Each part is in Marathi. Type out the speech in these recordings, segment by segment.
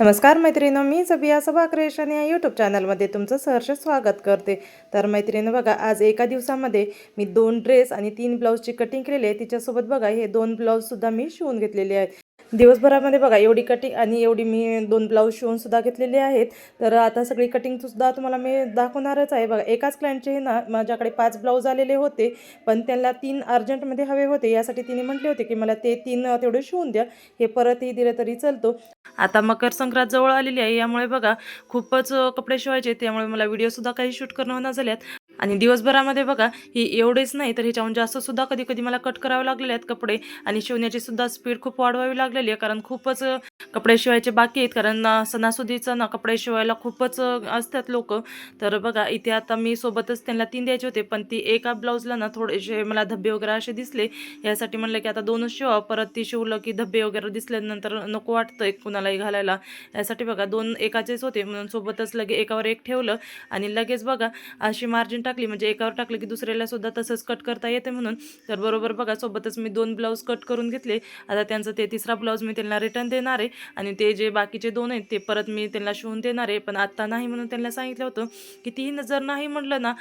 नमस्कार मैत्रिणी मी सबिया सभा क्रिएशन या यूट्यूब चॅनलमध्ये तुमचं सहर्ष स्वागत करते. तर मैत्रिणी बघा आज एका दिवसामध्ये मी दोन ड्रेस आणि तीन ब्लाऊजची कटिंग केलेली आहे. तिच्यासोबत बघा हे दोन ब्लाऊजसुद्धा मी शिवून घेतलेले आहेत. दिवसभरामध्ये बघा एवढी कटिंग आणि एवढी मी दोन ब्लाऊज शिवूनसुद्धा घेतलेले आहेत. तर आता सगळी कटिंगसुद्धा तुम्हाला मी दाखवणारच आहे. बघा एकाच क्लायंटचे हे ना माझ्याकडे पाच ब्लाऊज आलेले होते पण त्यांना तीन अर्जंटमध्ये हवे होते. यासाठी तिने म्हटले होते की मला ते तीन तेवढे शिवून द्या. हे परतही दिलं तरी चालतो. आता मकर संक्रांत जवळ आलेली आहे. यामुळे बघा खूपच कपडे शिवायचे त्यामुळे मला व्हिडिओसुद्धा काही शूट करणं होणार झाल्यात आणि दिवसभरामध्ये बघा ही एवढेच नाही तर ह्याच्याहून जास्त सुद्धा कधी कधी मला कट करावे लागलेले आहेत कपडे आणि शिवण्याची सुद्धा स्पीड खूप वाढवावी लागलेली आहे कारण खूपच कपडे शिवायचे बाकी आहेत. कारण सणासुदीचं ना कपडे शिवायला खूपच असतात लोक. तर बघा इथे आता मी सोबतच त्यांना तीन द्यायचे होते पण ती एका ब्लाऊजला ना थोडेसे मला धब्बे वगैरे असे दिसले. यासाठी म्हणलं की आता दोनच शिवा परत ती शिवलं की धब्बे वगैरे दिसल्यानंतर नको वाटतं कुणालाही घालायला. यासाठी बघा दोन एकाचेच होते म्हणून सोबतच लगे एकावर एक ठेवलं. आणि लगेच बघा अशी मार्जिन टाकली म्हणजे एकावर टाकलं की दुसऱ्याला सुद्धा तसंच कट करता येते म्हणून. तर बरोबर बघा सोबतच मी दोन ब्लाऊज कट करून घेतले. आता त्यांचं ते तिसरा ब्लाऊज मी त्यांना रिटर्न देणार आहे. आणि ते जे बाकीचे दोन आहेत ते परत मी त्यांना शिवून देणार आहे. पण आत्ता नाही म्हणून त्यांना सांगितलं होतं की तीन जर नाही म्हटलं ना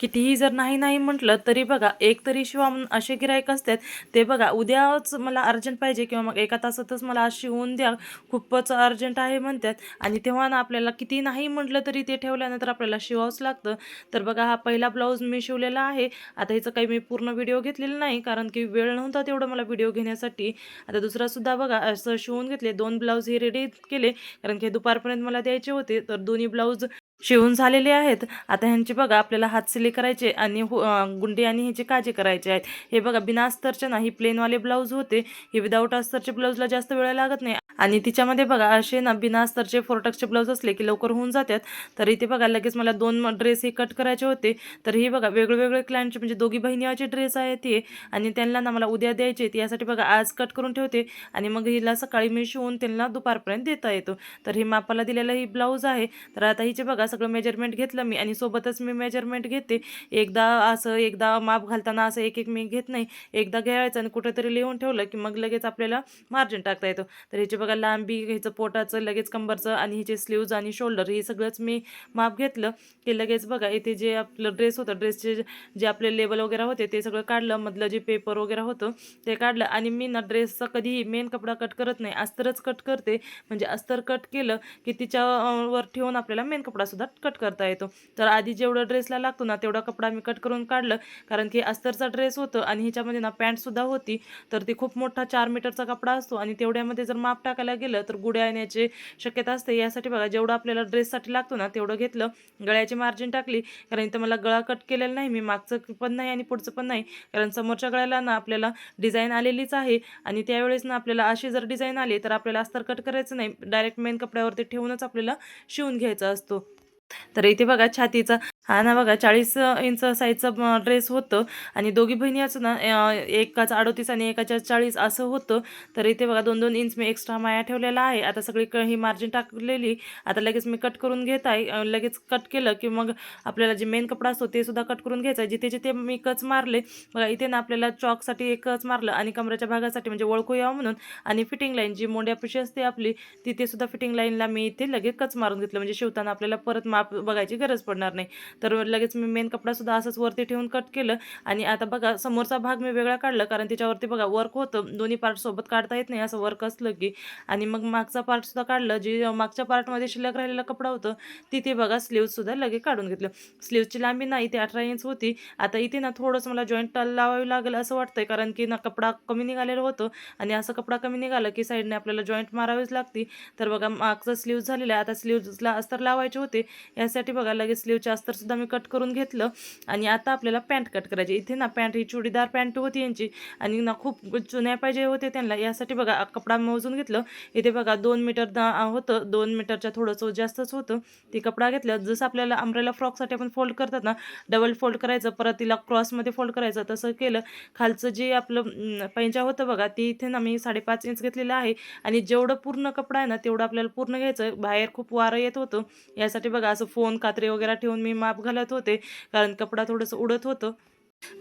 कितीही जर नाही नाही म्हटलं तरी बघा एक तरी शिवा असे गिरायक असतात. ते बघा उद्याच मला अर्जंट पाहिजे किंवा मग एका तासातच मला आज शिवून द्या खूपच अर्जंट आहे म्हणतात. आणि तेव्हा ना आपल्याला किती नाही म्हटलं तरी ते ठेवल्यानंतर आपल्याला शिवावंच लागतं. तर बघा हा पहिला ब्लाऊज मी शिवलेला आहे. आता ह्याचं काही मी पूर्ण व्हिडिओ घेतलेला नाही कारण की वेळ नव्हता तेवढं मला व्हिडिओ घेण्यासाठी. आता दुसरासुद्धा बघा असं शिवून घेतले. दोन ब्लाऊज हे रेडी केले कारण की दुपारपर्यंत मला द्यायचे होते. तर दोन्ही ब्लाऊज शिवून झालेले आहेत. आता ह्यांची बघा आपल्याला हात सिले करायचे आणि हो गुंडी आणि ह्याचे काजे करायचे आहेत. हे बघा बिना अस्तरचे ना ही प्लेनवाले ब्लाऊज होते. हे विदाऊट अस्तरचे ब्लाऊजला जास्त वेळ लागत नाही. आणि तिच्यामध्ये बघा असे ना बिना अस्तरचे फोरटक्सचे ब्लाऊज असले की लवकर होऊन जातात तर इथे बघा लगेच मला दोन ड्रेस हे कट करायचे होते. तर हे बघा वेगवेगळे क्लायंटचे म्हणजे दोघी बहिणीवाचे ड्रेस आहेत ते आणि त्यांना ना मला उद्या द्यायचे आहेत यासाठी बघा आज कट करून ठेवते. आणि मग हिला सकाळी मी शिवून त्यांना दुपारपर्यंत देता येतो. तर हे मापाला दिलेलं ही ब्लाऊज आहे. तर आता हिचे बघा सगळं मेजरमेंट घेतलं मी आणि सोबतच मी मेजरमेंट घेते. एकदा असं एकदा माप घालताना असं एक एक मी घेत नाही. एकदा घ्यायचं आणि कुठेतरी लिहून ठेवलं की मग लगेच आपल्याला मार्जिन टाकता येतो. तर ह्याचे बघा लांबी ह्याचं पोटाचं लगेच कंबरचं आणि हिचे स्लीव्ज आणि शोल्डर हे सगळंच मी माप घेतलं की लगेच बघा इथे जे आपलं ड्रेस होतं ड्रेसचे जे आपले लेबल वगैरे होते ते सगळं काढलं. मधलं जे पेपर वगैरे होतं ते काढलं. आणि मी ना ड्रेसचा कधीही मेन कपडा कट करत नाही. अस्तरच कट करते. म्हणजे अस्तर कट केलं की तिच्यावर ठेवून आपल्याला मेन कपडासुद्धा कट करता येतो. तर आधी जेवढं ड्रेसला लागतो ना तेवढा कपडा मी कट करून काढलं. कारण की अस्तरचा ड्रेस होतं आणि ह्याच्यामध्ये ना पॅन्टसुद्धा होती. तर ती खूप मोठा चार मीटरचा कपडा असतो आणि तेवढ्यामध्ये जर माप टाक टाकायला गेलं तर गुड्या येण्याची शक्यता असते. यासाठी बघा जेवढं आपल्याला ड्रेससाठी लागतो ना तेवढं घेतलं. गळ्याची मार्जिन टाकली. कारण इथं मला गळा कट केलेला नाही. मी मागचं पण नाही आणि पुढचं पण नाही. कारण समोरच्या गळ्याला ना आपल्याला डिझाईन आलेलीच आहे. आणि त्यावेळेस ना आपल्याला अशी जर डिझाईन आली तर आपल्याला अस्तर कट करायचं नाही. डायरेक्ट मेन कपड्यावरती ठेवूनच आपल्याला शिवून घ्यायचा असतो. तर इथे बघा छातीचा हा ना बघा चाळीस इंच साईजचं ड्रेस होतं आणि दोघी बहिणी असं ना एकाचं अडोतीस आणि एकाच्या चाळीस असं होतं. तर इथे बघा दोन दोन इंच मी एक्स्ट्रा माया ठेवलेला आहे. आता सगळी क- ही मार्जिन टाकलेली. आता लगेच मी कट करून घेत आहे. लगेच कट केलं की मग आपल्याला जे मेन कपडा असतो ते सुद्धा कट करून घ्यायचं आहे. जिथे जिथे मी कच मारले बघा इथे ना आपल्याला चॉकसाठी एक कच मारलं आणि कमराच्या भागासाठी म्हणजे ओळखू यावं म्हणून आणि फिटिंग लाईन जी मोंड्यापाशी असते आपली तिथे सुद्धा फिटिंग लाईनला मी इथे लगेच कच मारून घेतलं. म्हणजे शिवताना आपल्याला परत माप बघायची गरज पडणार नाही. तर लगेच मी मेन कपडासुद्धा असंच वरती ठेवून कट केलं. आणि आता बघा समोरचा भाग मी वेगळा काढला कारण त्याच्यावरती बघा वर्क होतं. दोन्ही पार्ट सोबत काढता येत नाही असं वर्क असलं की. आणि मग मागचा पार्टसुद्धा काढलं जी मागच्या पार्टमध्ये शिल्लक राहिलेला कपडा होतं तिथे बघा स्लीव्ज लगे लगेच काढून घेतलं. स्लीव्जची लांबी ना इथे अठरा इंच होती. आता इथे ना थोडंसं मला जॉईंट लावावी लागेल असं वाटतंय कारण की ना कपडा कमी निघालेलं होतं. आणि असं कपडा कमी निघाला की साईडने आपल्याला जॉईंट मारावीच लागते. तर बघा मागचं स्लीव्ज झालेलं आहे. आता स्लीव्जला अस्तर लावायचे होते. यासाठी बघा लगेच स्लीवचे अस्तर सुद्धा मी कट करून घेतलं. आणि आता आपल्याला पॅन्ट कट करायची. इथे ना पॅन्ट ही चुडीदार पॅन्ट होती यांची. आणि ना खूप चुन्या पाहिजे होते त्यांना. यासाठी बघा कपडा मोजून घेतलं. इथे बघा दोन मीटर दा- होतं. दोन मीटरच्या थोडंसं जास्तच होतं. ते कपडा घेतलं. जसं आपल्याला अमरेला फ्रॉकसाठी आपण फोल्ड करतात ना डबल फोल्ड करायचं. परत तिला क्रॉसमध्ये फोल्ड करायचं. तसं केलं. खालचं जे आपलं पैंजा होतं बघा ते इथे ना मी साडेपाच इंच घेतलेलं आहे. आणि जेवढं पूर्ण कपडा आहे ना तेवढं आपल्याला पूर्ण घ्यायचं. बाहेर खूप वारं येत होतं. यासाठी बघा असं फोन कात्री वगैरे ठेवून मी माप घालत होते. कारण कपडा थोडंसं उडत होतं.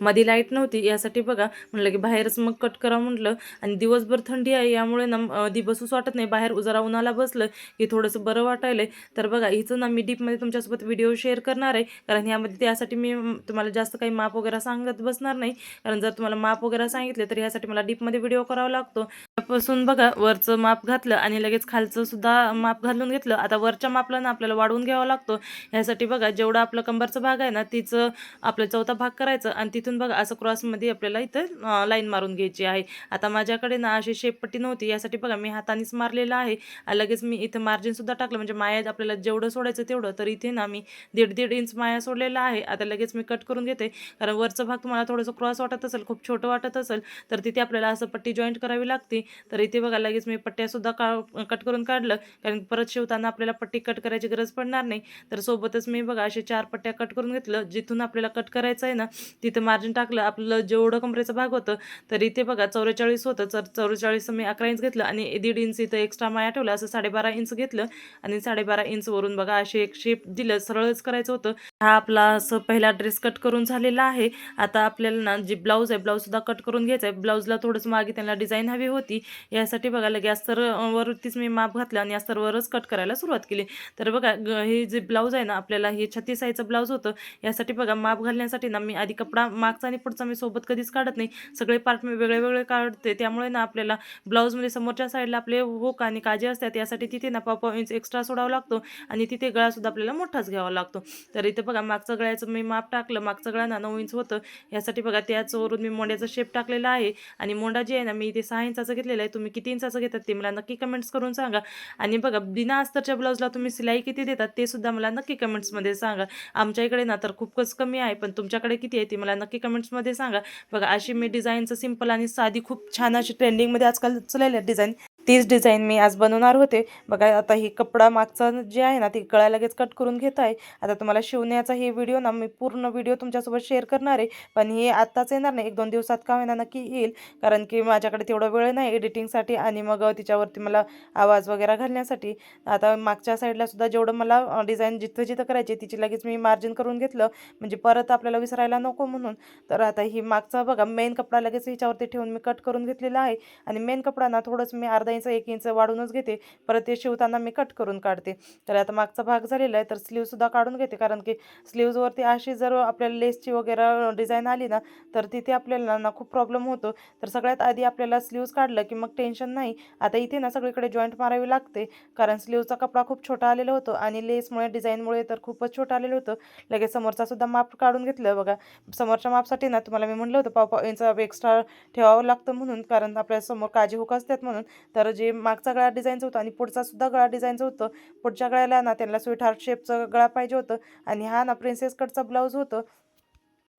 मधी लाइट नव्हती यासाठी बघा म्हणलं की बाहेरच मग कट करा म्हटलं. आणि दिवसभर थंडी आहे यामुळे ना दी बसूच वाटत नाही. बाहेर उजारा उन्हाला बसलं की थोडंसं बरं वाटायलंय. तर बघा हिचं ना मी डीपमध्ये तुमच्यासोबत व्हिडिओ शेअर करणार आहे. कारण ह्यामध्ये त्यासाठी मी तुम्हाला जास्त काही माप वगैरे सांगत बसणार नाही. कारण जर तुम्हाला माप वगैरे सांगितले तर ह्यासाठी मला डीपमध्ये व्हिडिओ करावा लागतो. त्यापासून बघा वरचं माप घातलं आणि लगेच खालचं सुद्धा माप घालून घेतलं. आता वरच्या मापला ना आपल्याला वाढवून घ्यावा लागतो. ह्यासाठी बघा जेवढा आपलं कंबरचा भाग आहे ना तिचं आपलं चौथा भाग करायचं आणि तिथून बघा असं क्रॉसमध्ये आपल्याला इथं लाईन मारून घ्यायची आहे. आता माझ्याकडे ना अशी शेपपट्टी नव्हती यासाठी बघा मी हातानेच मारलेलं आहे. लगेच मी इथं मार्जिनसुद्धा टाकलं म्हणजे माया आपल्याला जेवढं सोडायचं तेवढं. तर इथे ना मी दीड दीड इंच माया सोडलेला आहे. आता लगेच मी कट करून घेते. कारण वरचं भाग तुम्हाला थोडंसं क्रॉस वाटत असेल खूप छोटं वाटत असेल तर तिथे आपल्याला असं पट्टी जॉईंट करावी लागते. तर इथे बघा लगेच मी पट्ट्यासुद्धा का कट करून काढलं. कारण परत शिवताना आपल्याला पट्टी कट करायची गरज पडणार नाही. तर सोबतच मी बघा असे चार पट्ट्या कट करून घेतलं. जिथून आपल्याला कट करायचं आहे ना तिथं मार्जिन टाकलं आपलं जेवढं कमरेचं भाग होतं तर इथे बघा चौवेचाळीस होतं. तर चौवेचाळीस मी अकरा इंच घेतलं आणि दीड इंच इथं एक्स्ट्रा माया ठेवलं असं साडेबारा इंच घेतलं. आणि साडेबारा इंच वरून बघा असे एक शेप दिलं सरळच करायचं होतं. हा आपला असं पहिला ड्रेस कट करून झालेला आहे. आता आपल्याला ना जी ब्लाऊज आहे ब्लाऊजसुद्धा कट करून घ्यायचं आहे ब्लाऊजला थोडंसं मागे त्यांना डिझाईन हवी होती. यासाठी बघा लगे अस्तर वरतीच मी माप घातलं आणि अस्तरवरच कट करायला सुरुवात केली. तर बघा ग- हे जे ब्लाऊज आहे ना आपल्याला हे छत्तीस साईजचं ब्लाऊज होतं. यासाठी बघा माप घालण्यासाठी ना मी आधी कपडा मागचा आणि पुढचा मी सोबत कधीच काढत नाही. सगळे पार्ट मी वेगळे वेगळे काढते. त्यामुळे ना आपल्याला ब्लाऊजमध्ये समोरच्या साईडला आपले हुक आणि काजे असतात यासाठी तिथे ना पाव इंच एक्स्ट्रा सोडावा लागतो आणि तिथे गळासुद्धा आपल्याला मोठाच घ्यावा लागतो. तर इथे बघा मागचं गळ्याचं मी माप टाकलं. मागचं गळा ना नऊ इंच होतं. यासाठी बघा त्याचवरून मी मोंड्याचा शेप टाकलेला आहे. आणि मोंडा जे आहे ना मी इथे सहा इंचाचं घेतलेलं आहे. तुम्ही किती इंचाचं घेतात ते मला नक्की कमेंट्स करून सांगा. आणि बघा बिना अस्तरच्या ब्लाऊजला तुम्ही सिलाई किती देतात ते सुद्धा मला नक्की कमेंट्समध्ये सांगा. आमच्या इकडे ना तर खूपच कमी आहे पण तुमच्याकडे किती आहे ते मला नक्की कमेंट्समध्ये सांगा. बघा अशी मी डिझाईनचं सिंपल आणि साधी खूप छान अशी ट्रेंडिंगमध्ये आजकाल चलेल्या डिझाईन तीच डिझाईन मी आज बनवणार होते. बघा आता ही कपडा मागचा जे आहे ना ती गळा लगेच कट करून घेत आहे. आता तुम्हाला शिवण्याचा हे व्हिडिओ ना मी पूर्ण व्हिडिओ तुमच्यासोबत शेअर करणार आहे. पण हे आत्ताच येणार नाही. एक दोन दिवसात का होईना नक्की येईल. कारण की माझ्याकडे तेवढा वेळ नाही एडिटिंगसाठी आणि मग तिच्यावरती मला आवाज वगैरे घालण्यासाठी. आता मागच्या साईडला सुद्धा जेवढं मला डिझाईन जिथं जिथं करायची तिची लगेच मी मार्जिन करून घेतलं. म्हणजे परत आपल्याला विसरायला नको म्हणून. तर आता ही मागचा बघा मेन कपडा लगेच हिच्यावरती ठेवून मी कट करून घेतलेला आहे. आणि मेन कपडा ना थोडंच मी अर्धा इंच एक इंच वाढूनच घेते. परत ते शिवताना मी कट करून काढते. तर आता मागचा भाग झालेला आहे तर स्लीवसुद्धा काढून घेते. कारण की स्लीव्जवरती अशी जर आपल्याला लेसची वगैरे डिझाईन आली ना तर तिथे आपल्याला ना खूप प्रॉब्लेम होतो. तर सगळ्यात आधी आपल्याला स्लीव्ज काढलं की मग टेन्शन नाही. आता इथे ना सगळीकडे जॉईंट मारावी लागते. कारण स्लीवचा कपडा खूप छोटा आलेला होतो आणि लेसमुळे डिझाईनमुळे तर खूपच छोटं आलेलं होतं. लगेच समोरचासुद्धा माप काढून घेतलं. बघा समोरच्या मापसाठी ना तुम्हाला मी म्हटलं होतं पाव पाव इंचा एक्स्ट्रा ठेवावं लागतं म्हणून. कारण आपल्यासमोर काजी हुक असतात म्हणून. तर तर जे मागचा गळा डिझाईनचं होतं आणि पुढचा सुद्धा गळा डिझाईनचं होतं. पुढच्या गळ्याला ना त्यांना स्वीट हार्ट शेपचं गळा पाहिजे होतं. आणि हा ना प्रिन्सेस कटचा ब्लाऊज होतं.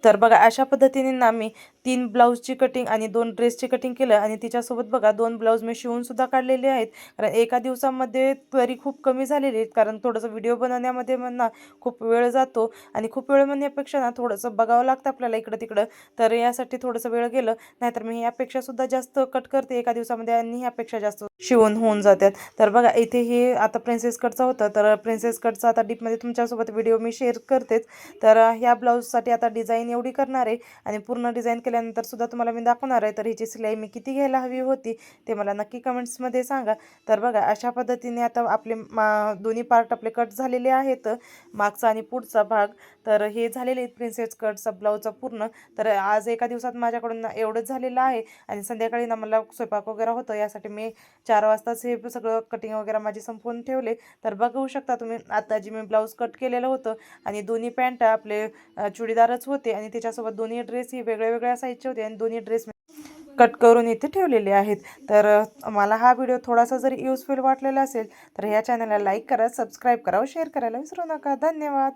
तर बघा अशा पद्धतीने ना मी तीन ब्लाऊजची कटिंग आणि दोन ड्रेसची कटिंग केलं आणि तिच्यासोबत बघा दोन ब्लाऊज मी शिवूनसुद्धा काढलेले आहेत. कारण एका दिवसामध्ये तरी खूप कमी झालेली आहेत. कारण थोडंसं व्हिडिओ बनवण्यामध्ये म्हणा खूप वेळ जातो आणि खूप वेळ म्हणण्यापेक्षा ना थोडंसं बघावं लागतं आपल्याला इकडं तिकडं तर यासाठी थोडंसं वेळ गेलं. नाहीतर मी यापेक्षासुद्धा जास्त कट करते एका दिवसामध्ये आणि ह्यापेक्षा जास्त शिवून होऊन जातात तर बघा इथे हे आता प्रिन्सेस कटचा होतं. तर प्रिन्सेस कटचा आता डीपमध्ये तुमच्यासोबत व्हिडिओ मी शेअर करतेच. तर ह्या ब्लाऊजसाठी आता डिझाईन एवढी करणार आहे आणि पूर्ण डिझाईन केल्यानंतर सुद्धा तुम्हाला मी दाखवणार आहे. तर हिची सिलाई मी किती घ्यायला हवी होती ते मला नक्की कमेंट्समध्ये सांगा. तर बघा अशा पद्धतीने आता आपले मा दोन्ही पार्ट आपले कट झालेले आहेत. मागचा आणि पुढचा भाग. तर हे झालेले आहेत प्रिन्सेस कटचा ब्लाऊजचा पूर्ण. तर आज एका दिवसात माझ्याकडून एवढंच झालेलं आहे. आणि संध्याकाळी ना मला स्वयंपाक वगैरे होतं. यासाठी मी चार वाजताच हे सगळं कटिंग वगैरे माझी संपवून ठेवले. तर बघू शकता तुम्ही आता जी मी ब्लाऊज कट केलेलं होतं आणि दोन्ही पॅन्ट आपले चुडीदारच होते. आणि त्याच्यासोबत दोन्ही ड्रेस ही वेगळ्या वेगळ्या साईजचे होते आणि दोन्ही ड्रेस कट करून इथे ठेवलेले आहेत. तर मला हा व्हिडिओ थोडासा जरी यूजफुल वाटलेला असेल तर ह्या चॅनलला लाईक करा सबस्क्राईब करा व शेअर करायला विसरू नका. धन्यवाद.